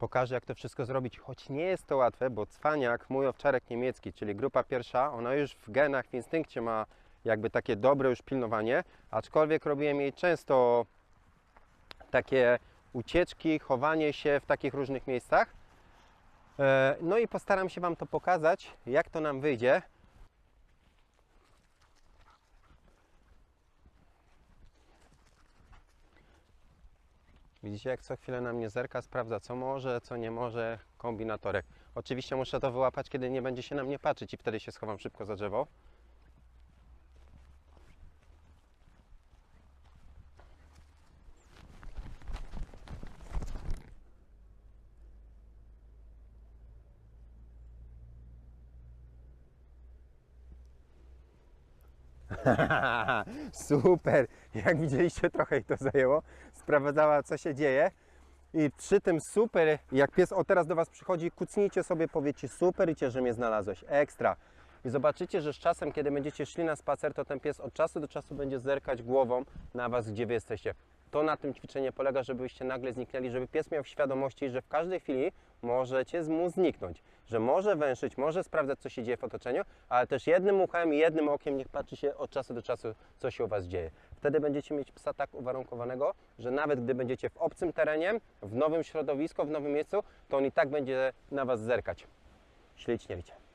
pokażę, jak to wszystko zrobić, choć nie jest to łatwe, bo cwaniak, mój owczarek niemiecki, czyli grupa pierwsza, ona już w genach, w instynkcie ma jakby takie dobre już pilnowanie, aczkolwiek robiłem jej często takie ucieczki, chowanie się w takich różnych miejscach. E, No i postaram się Wam to pokazać, jak to nam wyjdzie. Widzicie, jak co chwilę na mnie zerka, sprawdza co może, co nie może, kombinatorek. Oczywiście muszę to wyłapać, kiedy nie będzie się na mnie patrzeć i wtedy się schowam szybko za drzewo. Super! Jak widzieliście, trochę jej to zajęło. Sprawdzała, co się dzieje. I przy tym super, jak pies o teraz do Was przychodzi, kucnijcie sobie, powiecie super i Cię, że mnie znalazłeś, ekstra. I zobaczycie, że z czasem, kiedy będziecie szli na spacer, to ten pies od czasu do czasu będzie zerkać głową na Was, gdzie Wy jesteście. To na tym ćwiczenie polega, żebyście nagle zniknęli, żeby pies miał w świadomości, że w każdej chwili możecie mu zniknąć. Że może węszyć, może sprawdzać, co się dzieje w otoczeniu, ale też jednym uchem i jednym okiem niech patrzy się od czasu do czasu, co się u Was dzieje. Wtedy będziecie mieć psa tak uwarunkowanego, że nawet gdy będziecie w obcym terenie, w nowym środowisku, w nowym miejscu, to on i tak będzie na Was zerkać. Ślicznie widzicie.